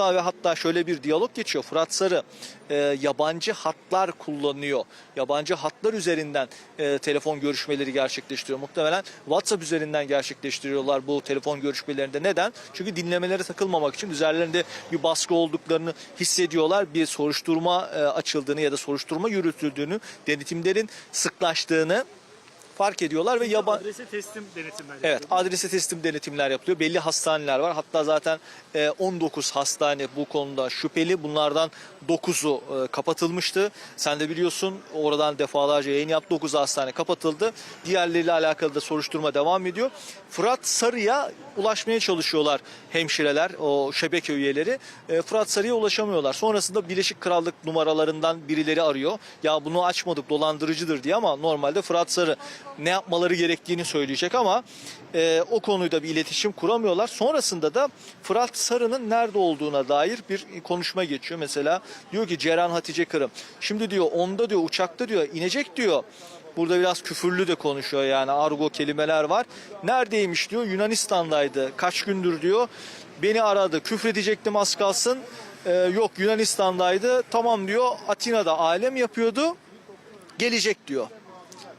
Hatta ve hatta şöyle bir diyalog geçiyor. Fırat Sarı e, yabancı hatlar kullanıyor. Yabancı hatlar üzerinden e, telefon görüşmeleri gerçekleştiriyor. Muhtemelen WhatsApp üzerinden gerçekleştiriyorlar bu telefon görüşmelerinde. Neden? Çünkü dinlemelere takılmamak için üzerlerinde bir baskı olduklarını hissediyorlar. Bir soruşturma e, açıldığını ya da soruşturma yürütüldüğünü, denetimlerin sıklaştığını fark ediyorlar ve yabancı Adrese teslim denetimler Evet yapıyor. adrese teslim denetimler yapılıyor. Belli hastaneler var. Hatta zaten e, 19 hastane bu konuda şüpheli. Bunlardan 9'u e, kapatılmıştı. Sen de biliyorsun oradan defalarca yayın yaptı. 9 hastane kapatıldı. Diğerleriyle alakalı da soruşturma devam ediyor. Fırat Sarı'ya ulaşmaya çalışıyorlar hemşireler, o şebeke üyeleri. E, Fırat Sarı'ya ulaşamıyorlar. Sonrasında Birleşik Krallık numaralarından birileri arıyor. Ya bunu açmadık dolandırıcıdır diye ama normalde Fırat Sarı ne yapmaları gerektiğini söyleyecek ama e, o konuyda bir iletişim kuramıyorlar. Sonrasında da Fırat Sarı'nın nerede olduğuna dair bir konuşma geçiyor. Mesela diyor ki Ceren Hatice Kırım. Şimdi diyor onda diyor uçakta diyor inecek diyor. Burada biraz küfürlü de konuşuyor yani argo kelimeler var. Neredeymiş diyor Yunanistan'daydı. Kaç gündür diyor. Beni aradı küfredecektim az kalsın. E, yok Yunanistan'daydı. Tamam diyor Atina'da alem yapıyordu. Gelecek diyor.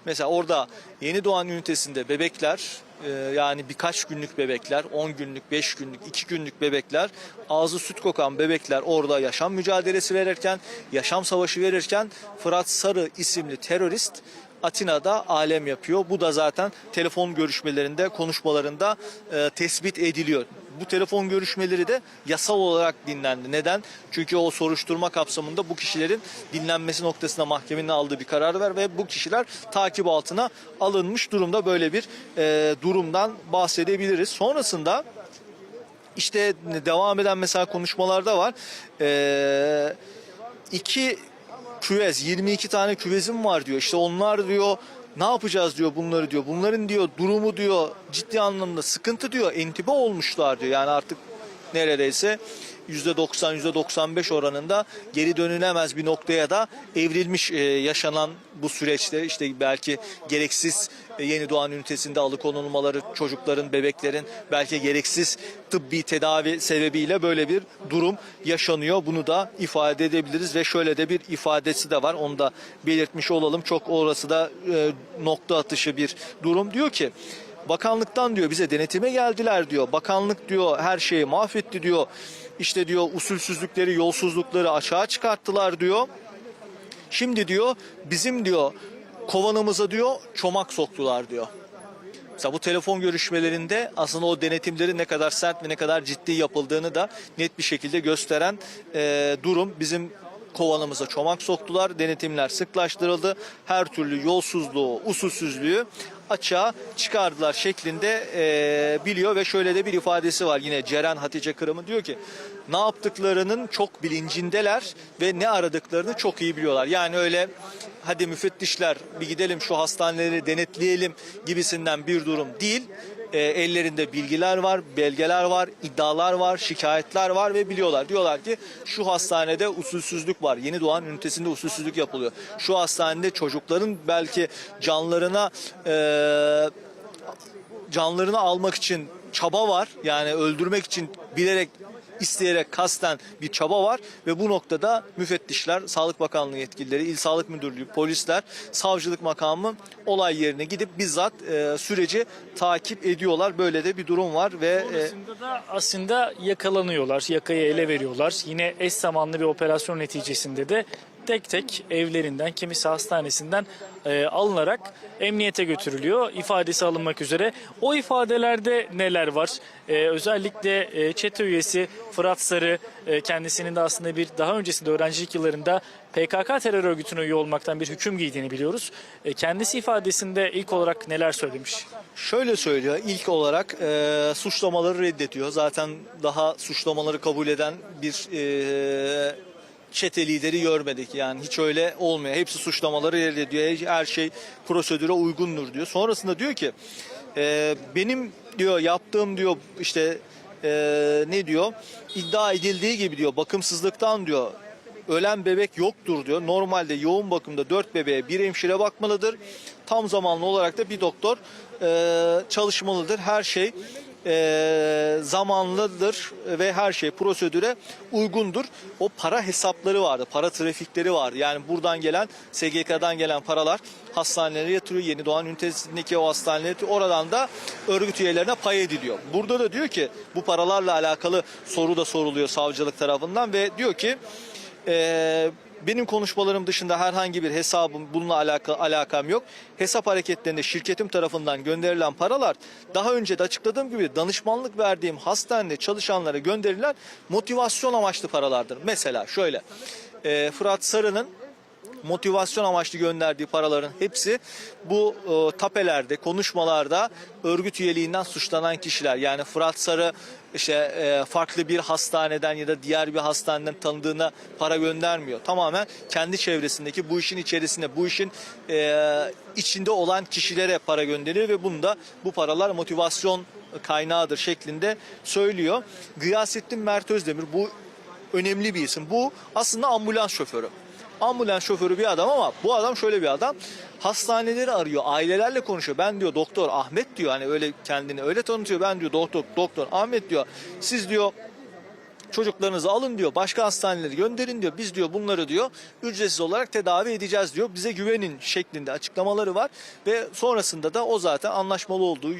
Mesela orada yeni doğan ünitesinde bebekler e, yani birkaç günlük bebekler, 10 günlük, 5 günlük, 2 günlük bebekler, ağzı süt kokan bebekler orada yaşam mücadelesi verirken, yaşam savaşı verirken Fırat Sarı isimli terörist Atina'da alem yapıyor. Bu da zaten telefon görüşmelerinde, konuşmalarında e, tespit ediliyor. Bu telefon görüşmeleri de yasal olarak dinlendi. Neden? Çünkü o soruşturma kapsamında bu kişilerin dinlenmesi noktasında mahkemenin aldığı bir karar var ve bu kişiler takip altına alınmış durumda. Böyle bir e, durumdan bahsedebiliriz. Sonrasında işte devam eden mesela konuşmalarda var. E, iki küvez 22 tane küvezim var diyor. İşte onlar diyor ne yapacağız diyor bunları diyor. Bunların diyor durumu diyor ciddi anlamda sıkıntı diyor. Entibe olmuşlar diyor. Yani artık neredeyse %90 %95 oranında geri dönülemez bir noktaya da evrilmiş e, yaşanan bu süreçte işte belki gereksiz e, yeni doğan ünitesinde alıkonulmaları çocukların bebeklerin belki gereksiz tıbbi tedavi sebebiyle böyle bir durum yaşanıyor. Bunu da ifade edebiliriz ve şöyle de bir ifadesi de var. Onu da belirtmiş olalım. Çok orası da e, nokta atışı bir durum. Diyor ki Bakanlıktan diyor bize denetime geldiler diyor. Bakanlık diyor her şeyi mahvetti diyor. İşte diyor usulsüzlükleri, yolsuzlukları aşağı çıkarttılar diyor. Şimdi diyor bizim diyor kovanımıza diyor çomak soktular diyor. Mesela bu telefon görüşmelerinde aslında o denetimlerin ne kadar sert ve ne kadar ciddi yapıldığını da net bir şekilde gösteren e, durum. Bizim kovanımıza çomak soktular, denetimler sıklaştırıldı. Her türlü yolsuzluğu, usulsüzlüğü açığa çıkardılar şeklinde e, biliyor ve şöyle de bir ifadesi var. Yine Ceren Hatice Kırım'ın diyor ki ne yaptıklarının çok bilincindeler ve ne aradıklarını çok iyi biliyorlar. Yani öyle hadi müfettişler bir gidelim şu hastaneleri denetleyelim gibisinden bir durum değil. E, ellerinde bilgiler var, belgeler var, iddialar var, şikayetler var ve biliyorlar. Diyorlar ki şu hastanede usulsüzlük var. Yeni doğan ünitesinde usulsüzlük yapılıyor. Şu hastanede çocukların belki canlarına e, canlarını almak için çaba var. Yani öldürmek için bilerek isteyerek kasten bir çaba var ve bu noktada müfettişler, Sağlık Bakanlığı yetkilileri, İl Sağlık Müdürlüğü, polisler, savcılık makamı olay yerine gidip bizzat e, süreci takip ediyorlar. Böyle de bir durum var ve e, Sonrasında da aslında yakalanıyorlar, yakayı ele veriyorlar. Yine eş zamanlı bir operasyon neticesinde de tek tek evlerinden, kimisi hastanesinden e, alınarak emniyete götürülüyor. ifadesi alınmak üzere. O ifadelerde neler var? E, özellikle e, çete üyesi Fırat Sarı e, kendisinin de aslında bir daha öncesinde öğrencilik yıllarında PKK terör örgütüne üye olmaktan bir hüküm giydiğini biliyoruz. E, kendisi ifadesinde ilk olarak neler söylemiş? Şöyle söylüyor. İlk olarak e, suçlamaları reddediyor. Zaten daha suçlamaları kabul eden bir e, çete lideri görmedik. Yani hiç öyle olmuyor. Hepsi suçlamaları reddediyor. Her şey prosedüre uygundur diyor. Sonrasında diyor ki e, benim diyor yaptığım diyor işte e, ne diyor iddia edildiği gibi diyor bakımsızlıktan diyor ölen bebek yoktur diyor. Normalde yoğun bakımda 4 bebeğe bir hemşire bakmalıdır. Tam zamanlı olarak da bir doktor e, çalışmalıdır. Her şey e, zamanlıdır ve her şey prosedüre uygundur. O para hesapları vardı, para trafikleri vardı. Yani buradan gelen, SGK'dan gelen paralar hastanelere yatırıyor. Yeni doğan ünitesindeki o hastanelere oradan da örgüt üyelerine pay ediliyor. Burada da diyor ki bu paralarla alakalı soru da soruluyor savcılık tarafından ve diyor ki e, benim konuşmalarım dışında herhangi bir hesabım bununla alaka, alakam yok. Hesap hareketlerinde şirketim tarafından gönderilen paralar daha önce de açıkladığım gibi danışmanlık verdiğim hastanede çalışanlara gönderilen motivasyon amaçlı paralardır. Mesela şöyle e, Fırat Sarı'nın motivasyon amaçlı gönderdiği paraların hepsi bu e, tapelerde, konuşmalarda örgüt üyeliğinden suçlanan kişiler. Yani Fırat Sarı işte e, farklı bir hastaneden ya da diğer bir hastaneden tanıdığına para göndermiyor. Tamamen kendi çevresindeki bu işin içerisinde, bu işin e, içinde olan kişilere para gönderiyor ve bunda bu paralar motivasyon kaynağıdır şeklinde söylüyor. Gıyasettin Mert Özdemir bu önemli bir isim. Bu aslında ambulans şoförü ambulans şoförü bir adam ama bu adam şöyle bir adam. Hastaneleri arıyor, ailelerle konuşuyor. Ben diyor doktor Ahmet diyor hani öyle kendini öyle tanıtıyor. Ben diyor doktor doktor Ahmet diyor. Siz diyor çocuklarınızı alın diyor. Başka hastanelere gönderin diyor. Biz diyor bunları diyor ücretsiz olarak tedavi edeceğiz diyor. Bize güvenin şeklinde açıklamaları var ve sonrasında da o zaten anlaşmalı olduğu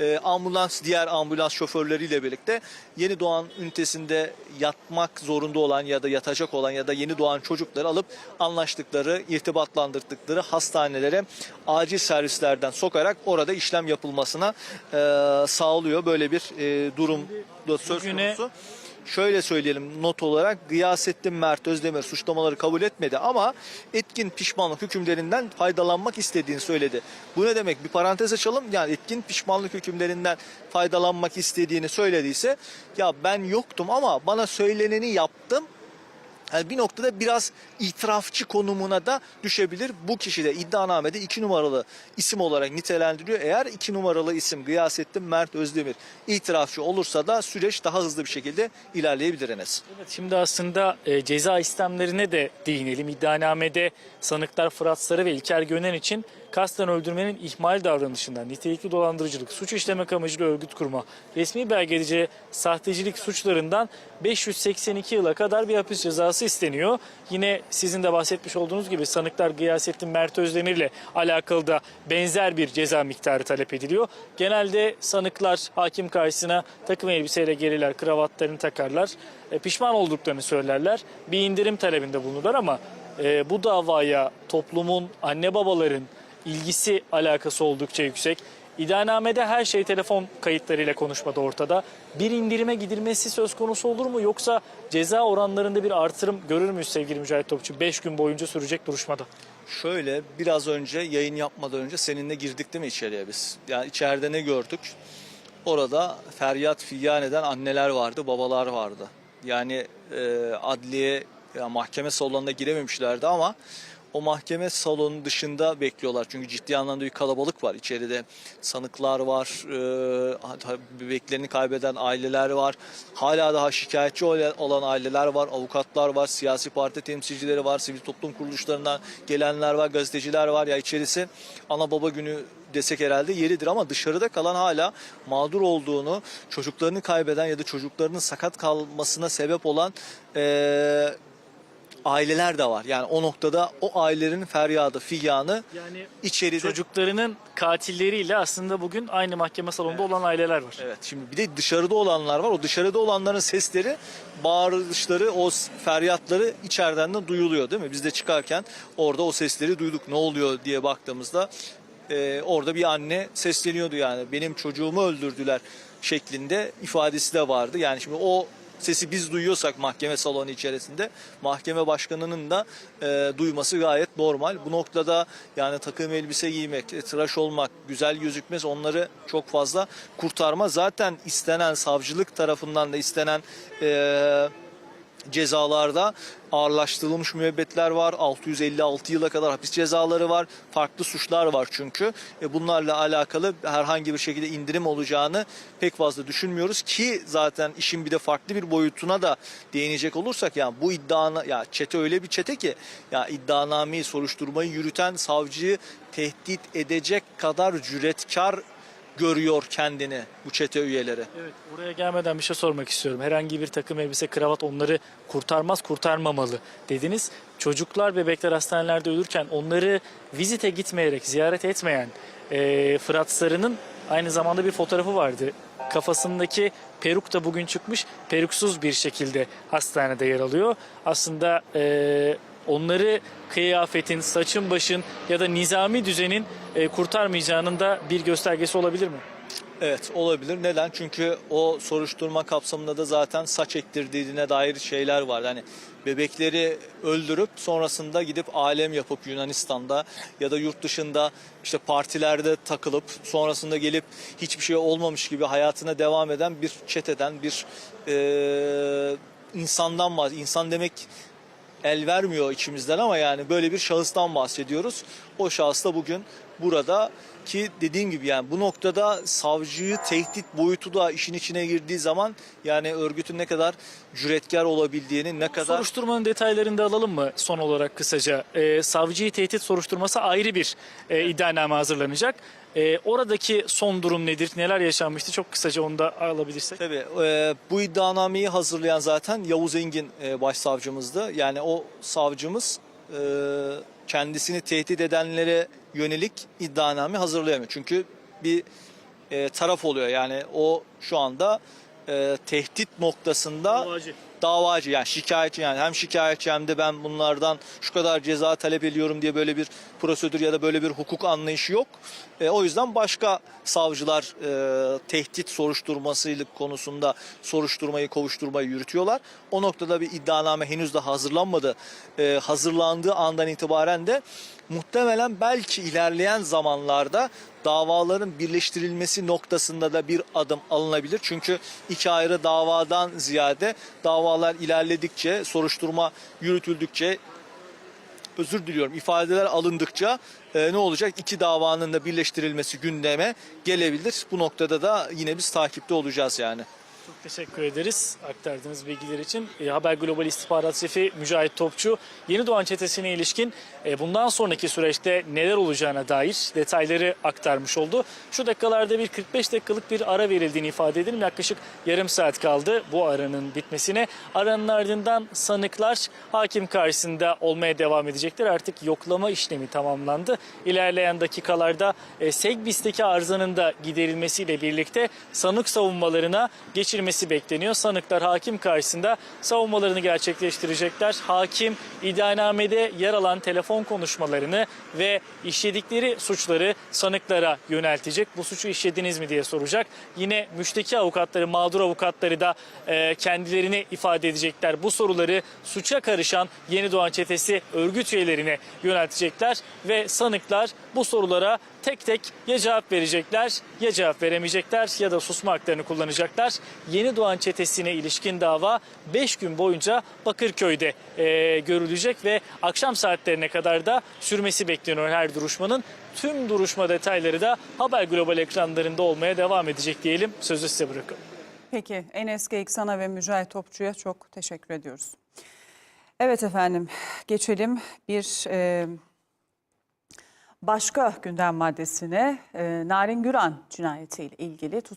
e, ambulans diğer ambulans şoförleriyle birlikte yeni doğan ünitesinde yatmak zorunda olan ya da yatacak olan ya da yeni doğan çocukları alıp anlaştıkları, irtibatlandırdıkları hastanelere acil servislerden sokarak orada işlem yapılmasına e, sağlıyor. Böyle bir e, durum da söz konusu. Şöyle söyleyelim not olarak Gıyasettin Mert Özdemir suçlamaları kabul etmedi ama etkin pişmanlık hükümlerinden faydalanmak istediğini söyledi. Bu ne demek? Bir parantez açalım. Yani etkin pişmanlık hükümlerinden faydalanmak istediğini söylediyse ya ben yoktum ama bana söyleneni yaptım. Yani bir noktada biraz itirafçı konumuna da düşebilir. Bu kişi de iddianamede iki numaralı isim olarak nitelendiriyor. Eğer iki numaralı isim Gıyasettin Mert Özdemir itirafçı olursa da süreç daha hızlı bir şekilde ilerleyebilir Enes. Evet, şimdi aslında e, ceza istemlerine de değinelim. İddianamede sanıklar Fırat Sarı ve İlker Gönen için kasten öldürmenin ihmal davranışından, nitelikli dolandırıcılık, suç işlemek amacıyla örgüt kurma, resmi belgeci sahtecilik suçlarından 582 yıla kadar bir hapis cezası isteniyor. Yine sizin de bahsetmiş olduğunuz gibi sanıklar Gıyasettin Mert Özdemir ile alakalı da benzer bir ceza miktarı talep ediliyor. Genelde sanıklar hakim karşısına takım elbiseyle gelirler, kravatlarını takarlar. E, pişman olduklarını söylerler. Bir indirim talebinde bulunurlar ama e, bu davaya toplumun, anne babaların ilgisi alakası oldukça yüksek. İddianamede her şey telefon kayıtlarıyla konuşmada ortada. Bir indirime gidilmesi söz konusu olur mu yoksa ceza oranlarında bir artırım görür müyüz sevgili Mücahit Topçu? 5 gün boyunca sürecek duruşmada. Şöyle biraz önce yayın yapmadan önce seninle girdik değil mi içeriye biz? Yani içeride ne gördük? Orada feryat figan eden anneler vardı, babalar vardı. Yani e, adliye, ya mahkeme salonuna girememişlerdi ama o mahkeme salonu dışında bekliyorlar. Çünkü ciddi anlamda bir kalabalık var. İçeride sanıklar var, e, bebeklerini kaybeden aileler var. Hala daha şikayetçi olan aileler var, avukatlar var, siyasi parti temsilcileri var, sivil toplum kuruluşlarından gelenler var, gazeteciler var. Ya içerisi ana baba günü desek herhalde yeridir ama dışarıda kalan hala mağdur olduğunu, çocuklarını kaybeden ya da çocuklarının sakat kalmasına sebep olan eee, aileler de var. Yani o noktada o ailelerin feryadı, figanı Yani içeride çocuklarının katilleriyle aslında bugün aynı mahkeme salonunda olan aileler var. Evet şimdi bir de dışarıda olanlar var. O dışarıda olanların sesleri, bağırışları, o feryatları içeriden de duyuluyor değil mi? Biz de çıkarken orada o sesleri duyduk. Ne oluyor diye baktığımızda e, orada bir anne sesleniyordu yani. Benim çocuğumu öldürdüler şeklinde ifadesi de vardı. Yani şimdi o sesi biz duyuyorsak mahkeme salonu içerisinde mahkeme başkanının da e, duyması gayet normal. Bu noktada yani takım elbise giymek, e, tıraş olmak, güzel gözükmez onları çok fazla kurtarma. Zaten istenen savcılık tarafından da istenen e, cezalarda ağırlaştırılmış müebbetler var. 656 yıla kadar hapis cezaları var. Farklı suçlar var çünkü. E bunlarla alakalı herhangi bir şekilde indirim olacağını pek fazla düşünmüyoruz ki zaten işin bir de farklı bir boyutuna da değinecek olursak yani bu iddiana ya çete öyle bir çete ki ya iddianameyi soruşturmayı yürüten savcıyı tehdit edecek kadar cüretkar görüyor kendini bu çete üyeleri. Evet, oraya gelmeden bir şey sormak istiyorum. Herhangi bir takım elbise, kravat onları kurtarmaz, kurtarmamalı dediniz. Çocuklar, bebekler hastanelerde ölürken onları vizite gitmeyerek, ziyaret etmeyen e, Fırat Sarı'nın aynı zamanda bir fotoğrafı vardı. Kafasındaki peruk da bugün çıkmış. Peruksuz bir şekilde hastanede yer alıyor. Aslında e, onları kıyafetin, saçın başın ya da nizami düzenin e, kurtarmayacağının da bir göstergesi olabilir mi? Evet olabilir. Neden? Çünkü o soruşturma kapsamında da zaten saç ektirdiğine dair şeyler var. Yani bebekleri öldürüp sonrasında gidip alem yapıp Yunanistan'da ya da yurt dışında işte partilerde takılıp sonrasında gelip hiçbir şey olmamış gibi hayatına devam eden bir çeteden bir eee, insandan bahsediyoruz. İnsan demek el vermiyor içimizden ama yani böyle bir şahıstan bahsediyoruz. O şahıs da bugün burada ki dediğim gibi yani bu noktada savcıyı tehdit boyutu da işin içine girdiği zaman yani örgütün ne kadar cüretkar olabildiğini ne kadar Soruşturmanın detaylarını da alalım mı son olarak kısaca? Ee, savcıyı tehdit soruşturması ayrı bir e, iddianame hazırlanacak. Ee, oradaki son durum nedir? Neler yaşanmıştı? Çok kısaca onu da alabilirsek. Tabii e, bu iddianameyi hazırlayan zaten Yavuz Engin e, başsavcımızdı. Yani o savcımız e, kendisini tehdit edenlere yönelik iddianame hazırlayamıyor. Çünkü bir e, taraf oluyor. Yani o şu anda e, tehdit noktasında Davacı. davacı yani şikayetçi yani hem şikayetçi hem de ben bunlardan şu kadar ceza talep ediyorum diye böyle bir prosedür ya da böyle bir hukuk anlayışı yok. E, o yüzden başka savcılar e, tehdit soruşturmasıyla konusunda soruşturmayı kovuşturmayı yürütüyorlar. O noktada bir iddianame henüz de hazırlanmadı. E, hazırlandığı andan itibaren de muhtemelen belki ilerleyen zamanlarda davaların birleştirilmesi noktasında da bir adım alınabilir. Çünkü iki ayrı davadan ziyade davalar ilerledikçe, soruşturma yürütüldükçe özür diliyorum ifadeler alındıkça e, ne olacak? İki davanın da birleştirilmesi gündeme gelebilir. Bu noktada da yine biz takipte olacağız yani. Çok teşekkür ederiz aktardığınız bilgiler için. E, Haber Global İstihbarat Şefi Mücahit Topçu, Yeni Doğan Çetesi'ne ilişkin e, bundan sonraki süreçte neler olacağına dair detayları aktarmış oldu. Şu dakikalarda bir 45 dakikalık bir ara verildiğini ifade edelim. Yaklaşık yarım saat kaldı bu aranın bitmesine. Aranın ardından sanıklar hakim karşısında olmaya devam edecekler. Artık yoklama işlemi tamamlandı. İlerleyen dakikalarda e, Segbis'teki arızanın da giderilmesiyle birlikte sanık savunmalarına geçirmesi bekleniyor. Sanıklar hakim karşısında savunmalarını gerçekleştirecekler. Hakim iddianamede yer alan telefon konuşmalarını ve işledikleri suçları sanıklara yöneltecek. Bu suçu işlediniz mi diye soracak. Yine müşteki avukatları, mağdur avukatları da e, kendilerini ifade edecekler. Bu soruları suça karışan Yeni Doğan Çetesi örgüt üyelerine yöneltecekler ve sanıklar bu sorulara tek tek ya cevap verecekler ya cevap veremeyecekler ya da susma haklarını kullanacaklar. Yeni Doğan Çetesi'ne ilişkin dava 5 gün boyunca Bakırköy'de e, görülecek ve akşam saatlerine kadar da sürmesi bekleniyor her duruşmanın. Tüm duruşma detayları da Haber Global ekranlarında olmaya devam edecek diyelim. Sözü size bırakalım. Peki Enes Geyik sana ve Mücahit Topçu'ya çok teşekkür ediyoruz. Evet efendim geçelim bir e, başka gündem maddesine. E, Narin Güran cinayetiyle ilgili tutuklu